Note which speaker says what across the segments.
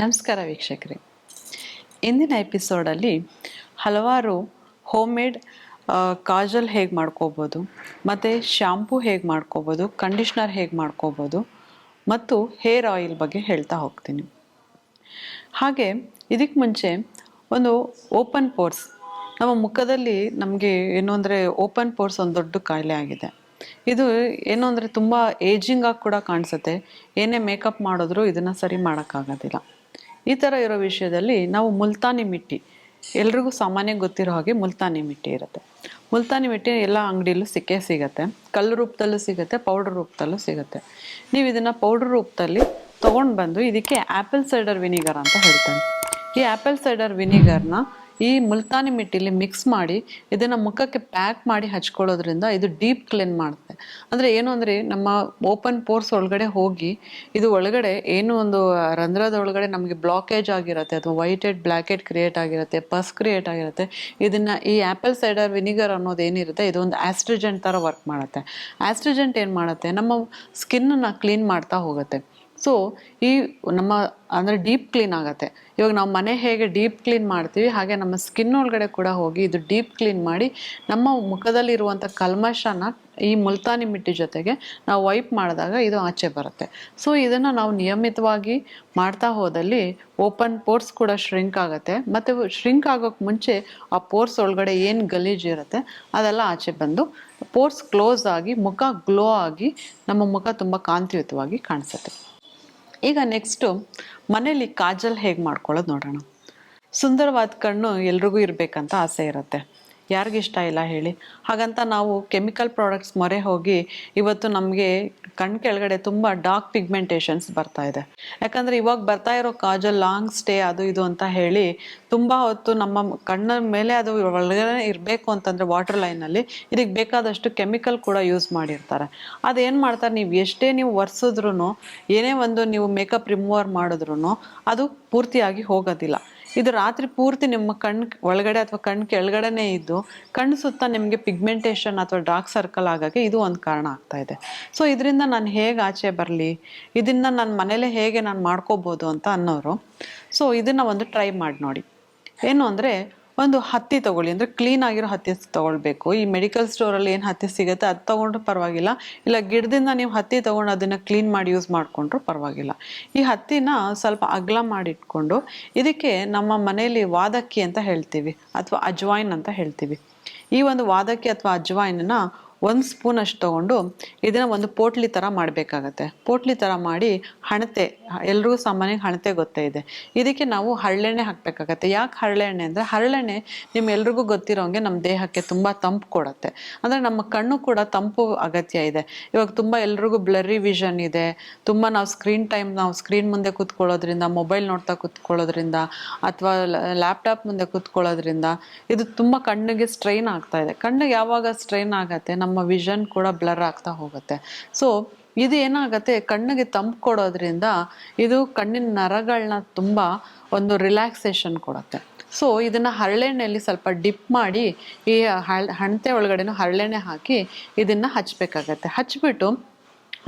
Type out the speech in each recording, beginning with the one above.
Speaker 1: ನಮಸ್ಕಾರ ವೀಕ್ಷಕರೇ. ಇಂದಿನ ಎಪಿಸೋಡಲ್ಲಿ ಹಲವಾರು ಹೋಮ್ ಮೇಡ್ ಕಾಜಲ್ ಹೇಗೆ ಮಾಡ್ಕೋಬೋದು, ಮತ್ತು ಶ್ಯಾಂಪೂ ಹೇಗೆ ಮಾಡ್ಕೋಬೋದು ಕಂಡೀಷ್ನರ್ ಹೇಗೆ ಮಾಡ್ಕೋಬೋದು, ಮತ್ತು ಹೇರ್ ಆಯಿಲ್ ಬಗ್ಗೆ ಹೇಳ್ತಾ ಹೋಗ್ತೀನಿ. ಹಾಗೆ ಇದಕ್ಕೆ ಮುಂಚೆ ಒಂದು ಓಪನ್ ಪೋರ್ಸ್ ನಮ್ಮ ಮುಖದಲ್ಲಿ ನಮಗೆ ಏನು ಅಂದರೆ ಓಪನ್ ಪೋರ್ಸ್ ಒಂದು ದೊಡ್ಡ ಕಾಯಿಲೆ ಆಗಿದೆ. ಇದು ಏನು ಅಂದರೆ ತುಂಬ ಏಜಿಂಗ್ ಆಗಿ ಕೂಡ ಕಾಣಿಸುತ್ತೆ. ಏನೇ ಮೇಕಪ್ ಮಾಡಿದ್ರೂ ಇದನ್ನು ಸರಿ ಮಾಡೋಕ್ಕಾಗೋದಿಲ್ಲ. ಈ ಥರ ಇರೋ ವಿಷಯದಲ್ಲಿ ನಾವು ಮುಲ್ತಾನಿ ಮಿಟ್ಟಿ, ಎಲ್ರಿಗೂ ಸಾಮಾನ್ಯ ಗೊತ್ತಿರೋ ಹಾಗೆ ಮುಲ್ತಾನಿ ಮಿಟ್ಟಿ ಇರುತ್ತೆ. ಮುಲ್ತಾನಿ ಮಿಟ್ಟಿ ಎಲ್ಲ ಅಂಗಡಿಯಲ್ಲೂ ಸಿಕ್ಕೇ ಸಿಗುತ್ತೆ. ಕಲ್ಲು ರೂಪದಲ್ಲೂ ಸಿಗುತ್ತೆ, ಪೌಡರ್ ರೂಪದಲ್ಲೂ ಸಿಗುತ್ತೆ. ನೀವು ಇದನ್ನು ಪೌಡರ್ ರೂಪದಲ್ಲಿ ತೊಗೊಂಡು ಬಂದು ಇದಕ್ಕೆ ಆ್ಯಪಲ್ ಸೈಡರ್ ವಿನಿಗರ್ ಅಂತ ಹೇಳ್ತಾರೆ. ಈ ಆ್ಯಪಲ್ ಸೈಡರ್ ವಿನಿಗರ್ನ ಈ ಮುಲ್ತಾನಿ ಮಿಟ್ಟಿಲಿ ಮಿಕ್ಸ್ ಮಾಡಿ ಇದನ್ನು ಮುಖಕ್ಕೆ ಪ್ಯಾಕ್ ಮಾಡಿ ಹಚ್ಕೊಳ್ಳೋದ್ರಿಂದ ಇದು ಡೀಪ್ ಕ್ಲೀನ್ ಮಾಡುತ್ತೆ. ಅಂದರೆ ಏನು ಅಂದರೆ ನಮ್ಮ ಓಪನ್ ಪೋರ್ಸ್ ಒಳಗಡೆ ಹೋಗಿ ಇದು ಒಳಗಡೆ ಏನು ಒಂದು ರಂಧ್ರದ ಒಳಗಡೆ ನಮಗೆ ಬ್ಲಾಕೇಜ್ ಆಗಿರುತ್ತೆ ಅಥವಾ white head black head create ಆಗಿರುತ್ತೆ ಪಸ್ ಕ್ರಿಯೇಟ್ ಆಗಿರುತ್ತೆ, ಇದನ್ನು ಈ ಆ್ಯಪಲ್ ಸೈಡರ್ ವಿನಿಗರ್ ಅನ್ನೋದು ಏನಿರುತ್ತೆ, ಇದು ಒಂದು ಆಸ್ಟ್ರಿಜೆಂಟ್ ಥರ ವರ್ಕ್ ಮಾಡುತ್ತೆ. ಆಸ್ಟ್ರಿಜೆಂಟ್ ಏನು ಮಾಡುತ್ತೆ? ನಮ್ಮ ಸ್ಕಿನ್ನನ್ನು ಕ್ಲೀನ್ ಮಾಡ್ತಾ ಹೋಗುತ್ತೆ. ಸೊ ಈ ನಮ್ಮ, ಅಂದರೆ ಡೀಪ್ ಕ್ಲೀನ್ ಆಗುತ್ತೆ. ಇವಾಗ ನಾವು ಮನೆ ಹೇಗೆ ಡೀಪ್ ಕ್ಲೀನ್ ಮಾಡ್ತೀವಿ, ಹಾಗೆ ನಮ್ಮ ಸ್ಕಿನ್ ಒಳಗಡೆ ಕೂಡ ಹೋಗಿ ಇದು ಡೀಪ್ ಕ್ಲೀನ್ ಮಾಡಿ ನಮ್ಮ ಮುಖದಲ್ಲಿರುವಂಥ ಕಲ್ಮಶನ ಈ ಮುಲ್ತಾನಿ ಮಿಟ್ಟಿ ಜೊತೆಗೆ ನಾವು ವೈಪ್ ಮಾಡಿದಾಗ ಇದು ಆಚೆ ಬರುತ್ತೆ. ಸೊ ಇದನ್ನು ನಾವು ನಿಯಮಿತವಾಗಿ ಮಾಡ್ತಾ ಹೋದಲ್ಲಿ ಓಪನ್ ಪೋರ್ಸ್ ಕೂಡ ಶ್ರಿಂಕ್ ಆಗುತ್ತೆ. ಮತ್ತು ಶ್ರಿಂಕ್ ಆಗೋಕ್ಕೆ ಮುಂಚೆ ಆ ಪೋರ್ಸ್ ಒಳಗಡೆ ಏನು ಗಲೀಜು ಇರುತ್ತೆ, ಅದೆಲ್ಲ ಆಚೆ ಬಂದು ಪೋರ್ಸ್ ಕ್ಲೋಸ್ ಆಗಿ, ಮುಖ ಗ್ಲೋ ಆಗಿ ನಮ್ಮ ಮುಖ ತುಂಬ ಕಾಂತಿಯುತವಾಗಿ ಕಾಣಿಸುತ್ತೆ. ಈಗ ನೆಕ್ಸ್ಟು ಮನೇಲಿ ಕಾಜಲ್ ಹೇಗೆ ಮಾಡ್ಕೊಳ್ಳೋದು ನೋಡೋಣ. ಸುಂದರವಾದ ಕಣ್ಣು ಎಲ್ರಿಗೂ ಇರಬೇಕಂತ ಆಸೆ ಇರುತ್ತೆ. ಯಾರಿಗಿಷ್ಟ ಇಲ್ಲ ಹೇಳಿ. ಹಾಗಂತ ನಾವು ಕೆಮಿಕಲ್ ಪ್ರಾಡಕ್ಟ್ಸ್ ಮೊರೆ ಹೋಗಿ ಇವತ್ತು ನಮಗೆ ಕಣ್ ಕೆಳಗಡೆ ತುಂಬ ಡಾರ್ಕ್ ಪಿಗ್ಮೆಂಟೇಷನ್ಸ್ ಬರ್ತಾ ಇದೆ. ಯಾಕಂದರೆ ಇವಾಗ ಬರ್ತಾ ಇರೋ ಕಾಜಲ್ ಲಾಂಗ್ ಸ್ಟೇ ಅದು ಇದು ಅಂತ ಹೇಳಿ ತುಂಬ ಹೊತ್ತು ನಮ್ಮ ಕಣ್ಣ ಮೇಲೆ ಅದು ಒಳಗಡೆ ಇರಬೇಕು ಅಂತಂದರೆ ವಾಟರ್ ಲೈನಲ್ಲಿ ಇದಕ್ಕೆ ಬೇಕಾದಷ್ಟು ಕೆಮಿಕಲ್ ಕೂಡ ಯೂಸ್ ಮಾಡಿರ್ತಾರೆ. ಅದೇನು ಮಾಡ್ತಾರೆ ನೀವು ಎಷ್ಟೇ ನೀವು ಒರೆಸಿದ್ರು ಏನೇ ಒಂದು ನೀವು ಮೇಕಪ್ ರಿಮೂವರ್ ಮಾಡಿದ್ರು ಅದು ಪೂರ್ತಿಯಾಗಿ ಹೋಗೋದಿಲ್ಲ. ಇದು ರಾತ್ರಿ ಪೂರ್ತಿ ನಿಮ್ಮ ಕಣ್ಣು ಒಳಗಡೆ ಅಥವಾ ಕಣ್ಣು ಕೆಳಗಡೆನೇ ಇದ್ದು ಕಣ್ಣು ಸುತ್ತ ನಿಮಗೆ ಪಿಗ್ಮೆಂಟೇಷನ್ ಅಥವಾ ಡಾರ್ಕ್ ಸರ್ಕಲ್ ಆಗೋಕ್ಕೆ ಇದು ಒಂದು ಕಾರಣ ಆಗ್ತಾ ಇದೆ. ಸೊ ಇದರಿಂದ ನಾನು ಹೇಗೆ ಆಚೆ ಬರಲಿ? ಇದನ್ನು ನನ್ನ ಮನೇಲೇ ಹೇಗೆ ನಾನು ಮಾಡ್ಕೋಬೋದು ಅಂತ ಅನ್ನೋರು. ಸೊ ಇದನ್ನು ಒಂದು ಟ್ರೈ ಮಾಡಿ ನೋಡಿ. ಏನು ಅಂದರೆ ಒಂದು ಹತ್ತಿ ತಗೊಳ್ಳಿ. ಅಂದರೆ ಕ್ಲೀನ್ ಆಗಿರೋ ಹತ್ತಿ ತಗೊಳ್ಬೇಕು. ಈ ಮೆಡಿಕಲ್ ಸ್ಟೋರಲ್ಲಿ ಏನು ಹತ್ತಿ ಸಿಗುತ್ತೆ ಅದು ತೊಗೊಂಡ್ರು ಪರವಾಗಿಲ್ಲ. ಇಲ್ಲ ಗಿಡದಿಂದ ನೀವು ಹತ್ತಿ ತೊಗೊಂಡು ಅದನ್ನು ಕ್ಲೀನ್ ಮಾಡಿ ಯೂಸ್ ಮಾಡ್ಕೊಂಡ್ರು ಪರವಾಗಿಲ್ಲ. ಈ ಹತ್ತಿನ ಸ್ವಲ್ಪ ಅಗಲ ಮಾಡಿಟ್ಕೊಂಡು ಇದಕ್ಕೆ ನಮ್ಮ ಮನೆಯಲ್ಲಿ ವಾದಕ್ಕಿ ಅಂತ ಹೇಳ್ತೀವಿ. ಅಥವಾ ಅಜ್ವಾಯಿನ್ ಅಂತ ಹೇಳ್ತೀವಿ. ಈ ಒಂದು ವಾದಕ್ಕಿ ಅಥವಾ ಅಜ್ವಾಯಿನನ್ನ ಒಂದು ಸ್ಪೂನ್ ಅಷ್ಟು ತೊಗೊಂಡು ಇದನ್ನು ಒಂದು ಪೋಟ್ಲಿ ಥರ ಮಾಡಬೇಕಾಗತ್ತೆ. ಪೋಟ್ಲಿ ಥರ ಮಾಡಿ ಹಣತೆ, ಎಲ್ರಿಗೂ ಸಾಮಾನ್ಯ ಹಣತೆ ಗೊತ್ತೇ ಇದೆ. ಇದಕ್ಕೆ ನಾವು ಹರಳೆಣ್ಣೆ ಹಾಕಬೇಕಾಗತ್ತೆ. ಯಾಕೆ ಹರಳೆಣ್ಣೆ ಅಂದರೆ ಹರಳೆಣ್ಣೆ ನಿಮ್ಮೆಲ್ರಿಗೂ ಗೊತ್ತಿರೋಂಗೆ ನಮ್ಮ ದೇಹಕ್ಕೆ ತುಂಬ ತಂಪು ಕೊಡುತ್ತೆ. ಅಂದರೆ ನಮ್ಮ ಕಣ್ಣು ಕೂಡ ತಂಪು ಅಗತ್ಯ ಇದೆ. ಇವಾಗ ತುಂಬ ಎಲ್ರಿಗೂ ಬ್ಲರ್ರಿ ವಿಷನ್ ಇದೆ. ತುಂಬ ನಾವು ಸ್ಕ್ರೀನ್ ಟೈಮ್, ನಾವು ಸ್ಕ್ರೀನ್ ಮುಂದೆ ಕೂತ್ಕೊಳ್ಳೋದ್ರಿಂದ, ಮೊಬೈಲ್ ನೋಡ್ತಾ ಕೂತ್ಕೊಳ್ಳೋದ್ರಿಂದ, ಅಥವಾ ಲ್ಯಾಪ್ಟಾಪ್ ಮುಂದೆ ಕೂತ್ಕೊಳ್ಳೋದ್ರಿಂದ ಇದು ತುಂಬ ಕಣ್ಣಿಗೆ ಸ್ಟ್ರೈನ್ ಆಗ್ತಾ ಇದೆ. ಕಣ್ಣಿಗೆ ಯಾವಾಗ ಸ್ಟ್ರೈನ್ ಆಗತ್ತೆ? ನಮ್ಮ ವಿಷನ್ ಕೂಡ ಬ್ಲರ್ ಆಗ್ತಾ ಹೋಗುತ್ತೆ. ಸೊ ಇದು ಏನಾಗುತ್ತೆ, ಕಣ್ಣಿಗೆ ತಂಪು ಕೊಡೋದ್ರಿಂದ ಇದು ಕಣ್ಣಿನ ನರಗಳನ್ನ ತುಂಬ ಒಂದು ರಿಲ್ಯಾಕ್ಸೇಷನ್ ಕೊಡುತ್ತೆ. ಸೊ ಇದನ್ನು ಹರಳೆಣ್ಣೆಯಲ್ಲಿ ಸ್ವಲ್ಪ ಡಿಪ್ ಮಾಡಿ, ಈ ಹಣತೆ ಒಳಗಡೆನೂ ಹರಳೆಣ್ಣೆ ಹಾಕಿ ಇದನ್ನು ಹಚ್ಚಬೇಕಾಗತ್ತೆ ಹಚ್ಬಿಟ್ಟು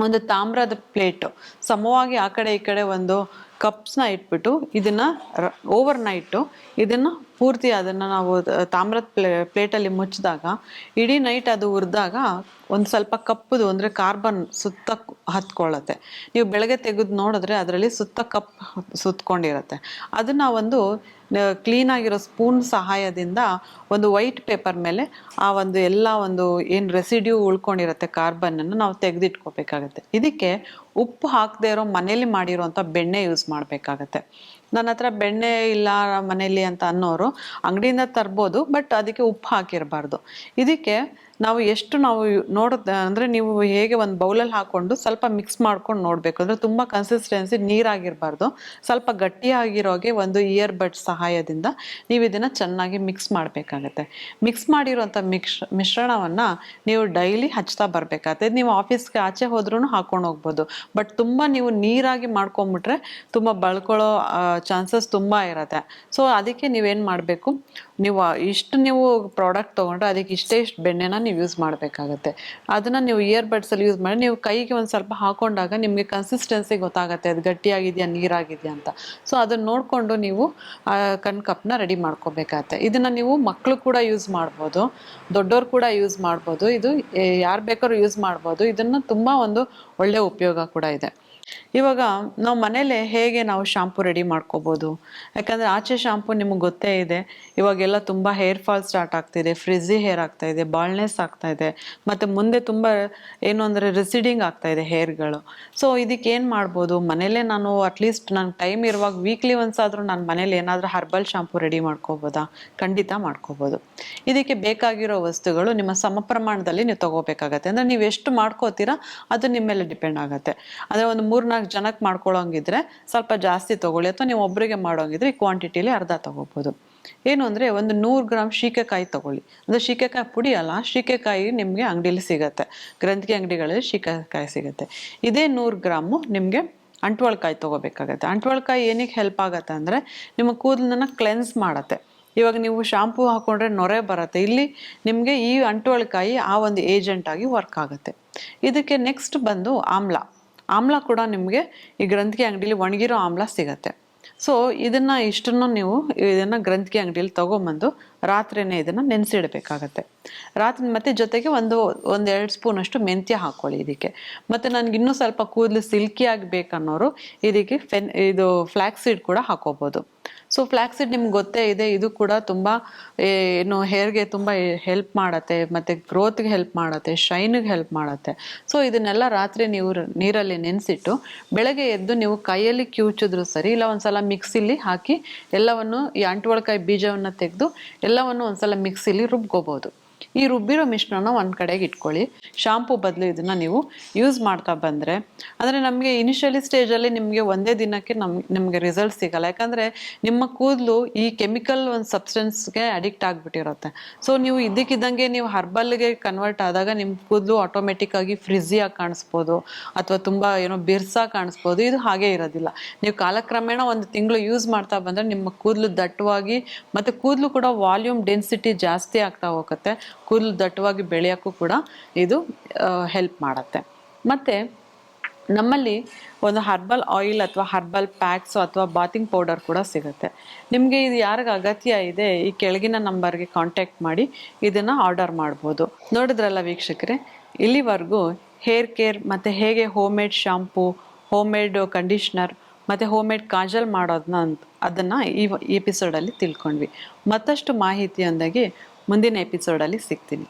Speaker 1: ಒಂದು ತಾಮ್ರದ ಪ್ಲೇಟು ಸಮವಾಗಿ ಆ ಕಡೆ ಈ ಕಡೆ ಒಂದು ಕಪ್ಸ್ನ ಇಟ್ಬಿಟ್ಟು ಇದನ್ನು ಓವರ್ ನೈಟು ಇದನ್ನು ಪೂರ್ತಿ ಅದನ್ನು ನಾವು ತಾಮ್ರದ ಪ್ಲೇ, ಪ್ಲೇಟಲ್ಲಿ ಮುಚ್ಚಿದಾಗ, ಇಡೀ ನೈಟ್ ಅದು ಹುರಿದಾಗ ಒಂದು ಸ್ವಲ್ಪ ಕಪ್ಪುದು, ಅಂದರೆ ಕಾರ್ಬನ್ ಸುತ್ತ ಹತ್ಕೊಳ್ಳುತ್ತೆ. ನೀವು ಬೆಳಗ್ಗೆ ತೆಗೆದು ನೋಡಿದ್ರೆ ಅದರಲ್ಲಿ ಸುತ್ತ ಕಪ್ ಸುತ್ತಕೊಂಡಿರುತ್ತೆ ಅದನ್ನು ಒಂದು ಕ್ಲೀನಾಗಿರೋ ಸ್ಪೂನ್ ಸಹಾಯದಿಂದ ಒಂದು ವೈಟ್ ಪೇಪರ್ ಮೇಲೆ ಆ ಒಂದು ಎಲ್ಲ ಒಂದು ಏನು ರೆಸಿಡ್ಯೂ ಉಳ್ಕೊಂಡಿರುತ್ತೆ ಕಾರ್ಬನ್ನನ್ನು ನಾವು ತೆಗೆದಿಟ್ಕೋಬೇಕಾಗತ್ತೆ. ಇದಕ್ಕೆ ಉಪ್ಪು ಹಾಕದೇ ಇರೋ ಮನೇಲಿ ಮಾಡಿರೋಂಥ ಬೆಣ್ಣೆ ಯೂಸ್ ಮಾಡಬೇಕಾಗತ್ತೆ. ನನ್ನ ಹತ್ರ ಬೆಣ್ಣೆ ಇಲ್ಲ ಮನೆಯಲ್ಲಿ ಅಂತ ಅನ್ನೋರು ಅಂಗಡಿಯಿಂದ ತರ್ಬೋದು ಬಟ್ ಅದಕ್ಕೆ ಉಪ್ಪು ಹಾಕಿರಬಾರ್ದು. ಇದಕ್ಕೆ ನಾವು ಎಷ್ಟು ನಾವು ನೋಡುತ್ತೆ ಅಂದರೆ ನೀವು ಹೇಗೆ ಒಂದು ಬೌಲಲ್ಲಿ ಹಾಕ್ಕೊಂಡು ಸ್ವಲ್ಪ ಮಿಕ್ಸ್ ಮಾಡ್ಕೊಂಡು ನೋಡಬೇಕು. ಅಂದರೆ ತುಂಬ ಕನ್ಸಿಸ್ಟೆನ್ಸಿ ನೀರಾಗಿರಬಾರ್ದು. ಸ್ವಲ್ಪ ಗಟ್ಟಿಯಾಗಿರೋಗೆ ಒಂದು ಇಯರ್ ಬಡ್ ಸಹಾಯದಿಂದ ನೀವು ಇದನ್ನು ಚೆನ್ನಾಗಿ ಮಿಕ್ಸ್ ಮಾಡಬೇಕಾಗತ್ತೆ. ಮಿಕ್ಸ್ ಮಾಡಿರೋಂಥ ಮಿಕ್ಸ್, ಮಿಶ್ರಣವನ್ನು ನೀವು ಡೈಲಿ ಹಚ್ತಾ ಬರಬೇಕಾಗತ್ತೆ. ನೀವು ಆಫೀಸ್ಗೆ ಆಚೆ ಹೋದ್ರೂ ಹಾಕೊಂಡು ಹೋಗ್ಬೋದು. ಬಟ್ ತುಂಬ ನೀವು ನೀರಾಗಿ ಮಾಡ್ಕೊಂಬಿಟ್ರೆ ತುಂಬ ಬಳ್ಕೊಳ್ಳೋ ಚಾನ್ಸಸ್ ತುಂಬ ಇರುತ್ತೆ. ಸೊ ಅದಕ್ಕೆ ನೀವೇನು ಮಾಡಬೇಕು? ನೀವು ಇಷ್ಟು ನೀವು ಪ್ರಾಡಕ್ಟ್ ತೊಗೊಂಡ್ರೆ ಅದಕ್ಕೆ ಇಷ್ಟೇ ಇಷ್ಟು ಬೆಣ್ಣೆನ ನೀವು ಯೂಸ್ ಮಾಡಬೇಕಾಗತ್ತೆ. ಅದನ್ನು ನೀವು ಇಯರ್ ಬಡ್ಸಲ್ಲಿ ಯೂಸ್ ಮಾಡಿ, ನೀವು ಕೈಗೆ ಒಂದು ಸ್ವಲ್ಪ ಹಾಕೊಂಡಾಗ ನಿಮಗೆ ಕನ್ಸಿಸ್ಟೆನ್ಸಿ ಗೊತ್ತಾಗುತ್ತೆ. ಅದು ಗಟ್ಟಿಯಾಗಿದೆಯಾ, ನೀರಾಗಿದೆಯಾ ಅಂತ. ಸೊ ಅದನ್ನು ನೋಡಿಕೊಂಡು ನೀವು, ಆ, ಕಣ್ ಕಪ್ನ ರೆಡಿ ಮಾಡ್ಕೋಬೇಕಾಗತ್ತೆ. ಇದನ್ನು ನೀವು ಮಕ್ಕಳು ಕೂಡ ಯೂಸ್ ಮಾಡ್ಬೋದು. ದೊಡ್ಡವ್ರು ಕೂಡ ಯೂಸ್ ಮಾಡ್ಬೋದು. ಇದು ಯಾರು ಬೇಕಾದ್ರೂ ಯೂಸ್ ಮಾಡ್ಬೋದು. ಇದನ್ನು ತುಂಬ ಒಂದು ಒಳ್ಳೆಯ ಉಪಯೋಗ ಕೂಡ ಇದೆ. ಇವಾಗ ನಾವು ಮನೇಲೆ ಹೇಗೆ ನಾವು ಶಾಂಪು ರೆಡಿ ಮಾಡ್ಕೋಬೋದು? ಯಾಕಂದರೆ ಆಚೆ ಶಾಂಪು ನಿಮಗೆ ಗೊತ್ತೇ ಇದೆ ಇವಾಗೆಲ್ಲ ತುಂಬ ಹೇರ್ ಫಾಲ್ ಸ್ಟಾರ್ಟ್ ಆಗ್ತಿದೆ ಫ್ರಿಜ್ಜಿ ಹೇರ್ ಆಗ್ತಾ ಇದೆ ಬಾಳ್ನೆಸ್ ಆಗ್ತಾ ಇದೆ, ಮತ್ತು ಮುಂದೆ ತುಂಬ ಏನು ಅಂದರೆ ರಿಸಿಡಿಂಗ್ ಆಗ್ತಾ ಇದೆ ಹೇರ್ಗಳು ಸೊ ಇದಕ್ಕೆ ಏನು ಮಾಡ್ಬೋದು? ಮನೇಲೇ ನಾನು ಅಟ್ಲೀಸ್ಟ್ ನಾನು ಟೈಮ್ ಇರುವಾಗ ವೀಕ್ಲಿ ಒನ್ಸ್ ಆದರೂ ನಾನು ಮನೇಲಿ ಏನಾದರೂ ಹರ್ಬಲ್ ಶಾಂಪು ರೆಡಿ ಮಾಡ್ಕೋಬೋದಾ? ಖಂಡಿತ ಮಾಡ್ಕೋಬೋದು. ಇದಕ್ಕೆ ಬೇಕಾಗಿರೋ ವಸ್ತುಗಳು ನಿಮ್ಮ ಸಮ ಪ್ರಮಾಣದಲ್ಲಿ ನೀವು ತಗೋಬೇಕಾಗತ್ತೆ. ಅಂದರೆ ನೀವು ಎಷ್ಟು ಮಾಡ್ಕೋತೀರಾ, ಅದು ನಿಮ್ಮ ಮೇಲೆ ಡಿಪೆಂಡ್ ಆಗುತ್ತೆ. ಅಂದರೆ ಒಂದು ಮೂರ್ನಾಲ್ಕು ಜನಕ್ಕೆ ಮಾಡ್ಕೊಳ್ಳೋಂಗಿದ್ರೆ ಸ್ವಲ್ಪ ಜಾಸ್ತಿ ತಗೊಳ್ಳಿ, ಅಥವಾ ನೀವು ಒಬ್ಬರಿಗೆ ಮಾಡೋಂಗಿದ್ರೆ ಈ ಕ್ವಾಂಟಿಟಿಲಿ ಅರ್ಧ ತಗೋಬೋದು. ಏನು ಅಂದರೆ ಒಂದು ನೂರು ಗ್ರಾಮ್ ಶೀಕೆಕಾಯಿ ತಗೊಳ್ಳಿ. ಅಂದರೆ ಶೀಕೆಕಾಯಿ ಪುಡಿ ಅಲ್ಲ, ಶೀಕೆಕಾಯಿ ನಿಮಗೆ ಅಂಗಡಿಲಿ ಸಿಗುತ್ತೆ. ಗ್ರಂಥಿಗೆ ಅಂಗಡಿಗಳಲ್ಲಿ ಶೀಕೆಕಾಯಿ ಸಿಗುತ್ತೆ. ಇದೇ ನೂರು ಗ್ರಾಮು ನಿಮಗೆ ಅಂಟ್ವಾಳ್ಕಾಯಿ ತೊಗೋಬೇಕಾಗತ್ತೆ. ಅಂಟ್ವಾಳ್ಕಾಯಿ ಏನಕ್ಕೆ ಹೆಲ್ಪ್ ಆಗುತ್ತೆ ಅಂದರೆ ನಿಮ್ಮ ಕೂದಲನ್ನ ಕ್ಲೆನ್ಸ್ ಮಾಡುತ್ತೆ. ಇವಾಗ ನೀವು ಶಾಂಪೂ ಹಾಕೊಂಡ್ರೆ ನೊರೆ ಬರುತ್ತೆ. ಇಲ್ಲಿ ನಿಮಗೆ ಈ ಅಂಟ್ವಾಳ್ಕಾಯಿ ಆ ಒಂದು ಏಜೆಂಟ್ ಆಗಿ ವರ್ಕ್ ಆಗುತ್ತೆ. ಇದಕ್ಕೆ ನೆಕ್ಸ್ಟ್ ಬಂದು ಆಮ್ಲ. ಆಮ್ಲ ಕೂಡ ನಿಮಗೆ ಈ ಗ್ರಂಥಿಗೆ ಅಂಗಡಿಲಿ ಒಣಗಿರೋ ಆಮ್ಲ ಸಿಗತ್ತೆ. ಸೊ ಇದನ್ನು ಇಷ್ಟನ್ನು ನೀವು ಇದನ್ನು ಗ್ರಂಥಿಗೆ ಅಂಗಡಿಯಲ್ಲಿ ತೊಗೊಂಬಂದು ರಾತ್ರಿನೇ ಇದನ್ನು ನೆನೆಸಿಡಬೇಕಾಗತ್ತೆ. ರಾತ್ರಿ ಮತ್ತು ಜೊತೆಗೆ ಒಂದು, ಒಂದೆರಡು ಸ್ಪೂನಷ್ಟು ಮೆಂತ್ಯ ಹಾಕ್ಕೊಳ್ಳಿ ಇದಕ್ಕೆ. ಮತ್ತು ನನಗೆ ಇನ್ನೂ ಸ್ವಲ್ಪ ಕೂದಲು ಸಿಲ್ಕಿಯಾಗಿ ಬೇಕನ್ನೋರು ಇದಕ್ಕೆ ಫೆನ್ ಇದು ಫ್ಲ್ಯಾಕ್ಸೀಡ್ ಸೀಡ್ ಕೂಡ ಹಾಕೋಬೋದು. ಸೊ ಫ್ಲ್ಯಾಕ್ಸಿಡ್ ನಿಮ್ಗೆ ಗೊತ್ತೇ ಇದೆ, ಇದು ಕೂಡ ತುಂಬ ಏನು ಹೇರ್ಗೆ ತುಂಬ ಹೆಲ್ಪ್ ಮಾಡತ್ತೆ, ಮತ್ತು ಗ್ರೋತ್ಗೆ ಹೆಲ್ಪ್ ಮಾಡತ್ತೆ ಶೈನಿಗೆ ಹೆಲ್ಪ್ ಮಾಡತ್ತೆ. ಸೊ ಇದನ್ನೆಲ್ಲ ರಾತ್ರಿ ನೀವು ನೀರಲ್ಲಿ ನೆನೆಸಿಟ್ಟು, ಬೆಳಗ್ಗೆ ಎದ್ದು ನೀವು ಕೈಯಲ್ಲಿ ಕಿವುಚಿದ್ರು ಸರಿ, ಇಲ್ಲ ಒಂದ್ಸಲ ಮಿಕ್ಸಿಲಿ ಹಾಕಿ, ಎಲ್ಲವನ್ನು ಈ ಅಂಟುವಳಕಾಯಿ ಬೀಜವನ್ನು ತೆಗೆದು, ಎಲ್ಲವನ್ನು ಒಂದ್ಸಲ ಮಿಕ್ಸಿಲಿ ರುಬ್ಕೋಬೋದು. ಈ ರುಬ್ಬಿರೋ ಮಿಶ್ರಣ ಒಂದು ಕಡೆಗೆ ಇಟ್ಕೊಳ್ಳಿ. ಶಾಂಪೂ ಬದಲು ಇದನ್ನು ನೀವು ಯೂಸ್ ಮಾಡ್ತಾ ಬಂದರೆ, ಅಂದರೆ ನಮಗೆ ಇನಿಷಿಯಲಿ ಸ್ಟೇಜಲ್ಲಿ ನಿಮಗೆ ಒಂದೇ ದಿನಕ್ಕೆ ನಮ್, ನಿಮಗೆ ರಿಸಲ್ಟ್ ಸಿಗಲ್ಲ. ಯಾಕಂದರೆ ನಿಮ್ಮ ಕೂದಲು ಈ ಕೆಮಿಕಲ್ ಒಂದು ಸಬ್ಸ್ಟೆನ್ಸ್ಗೆ ಅಡಿಕ್ಟ್ ಆಗಿಬಿಟ್ಟಿರುತ್ತೆ. ಸೊ ನೀವು ಇದಕ್ಕಿದ್ದಂಗೆ ನೀವು ಹರ್ಬಲ್ಗೆ ಕನ್ವರ್ಟ್ ಆದಾಗ ನಿಮ್ಮ ಕೂದಲು ಆಟೋಮೆಟಿಕ್ಕಾಗಿ ಫ್ರಿಝಿಯಾಗಿ ಕಾಣಿಸ್ಬೋದು, ಅಥವಾ ತುಂಬ, ಏನೋ ಬಿರ್ಸಾಗಿ ಕಾಣಿಸ್ಬೋದು. ಇದು ಹಾಗೆ ಇರೋದಿಲ್ಲ. ನೀವು ಕಾಲಕ್ರಮೇಣ ಒಂದು ತಿಂಗಳು ಯೂಸ್ ಮಾಡ್ತಾ ಬಂದರೆ ನಿಮ್ಮ ಕೂದಲು ದಟ್ಟವಾಗಿ, ಮತ್ತು ಕೂದಲು ಕೂಡ ವಾಲ್ಯೂಮ್ ಡೆನ್ಸಿಟಿ ಜಾಸ್ತಿ ಆಗ್ತಾ ಹೋಗುತ್ತೆ. ಕೂದಲು ದಟ್ಟವಾಗಿ ಬೆಳೆಯೋಕ್ಕೂ ಕೂಡ ಇದು ಹೆಲ್ಪ್ ಮಾಡುತ್ತೆ. ಮತ್ತು ನಮ್ಮಲ್ಲಿ ಒಂದು ಹರ್ಬಲ್ ಆಯಿಲ್ ಅಥವಾ ಹರ್ಬಲ್ ಪ್ಯಾಕ್ಸು ಅಥವಾ ಬಾತಿಂಗ್ ಪೌಡರ್ ಕೂಡ ಸಿಗುತ್ತೆ. ನಿಮಗೆ ಇದು ಯಾರಿಗೆ ಅಗತ್ಯ ಇದೆ, ಈ ಕೆಳಗಿನ ನಂಬರ್ಗೆ ಕಾಂಟ್ಯಾಕ್ಟ್ ಮಾಡಿ ಇದನ್ನು ಆರ್ಡರ್ ಮಾಡ್ಬೋದು. ನೋಡಿದ್ರಲ್ಲ ವೀಕ್ಷಕರೇ, ಇಲ್ಲಿವರೆಗೂ ಹೇರ್ ಕೇರ್ ಮತ್ತು ಹೇಗೆ home made shampoo home made conditioner ಮತ್ತು ಹೋಮ್ ಮೇಡ್ ಕಾಜಲ್ ಮಾಡೋದನ್ನ ಅದನ್ನು ಈ ಎಪಿಸೋಡಲ್ಲಿ ತಿಳ್ಕೊಂಡ್ವಿ. ಮತ್ತಷ್ಟು ಮಾಹಿತಿಯೊಂದಿಗೆ ಮುಂದಿನ ಎಪಿಸೋಡಲ್ಲಿ ಸಿಗ್ತೀನಿ.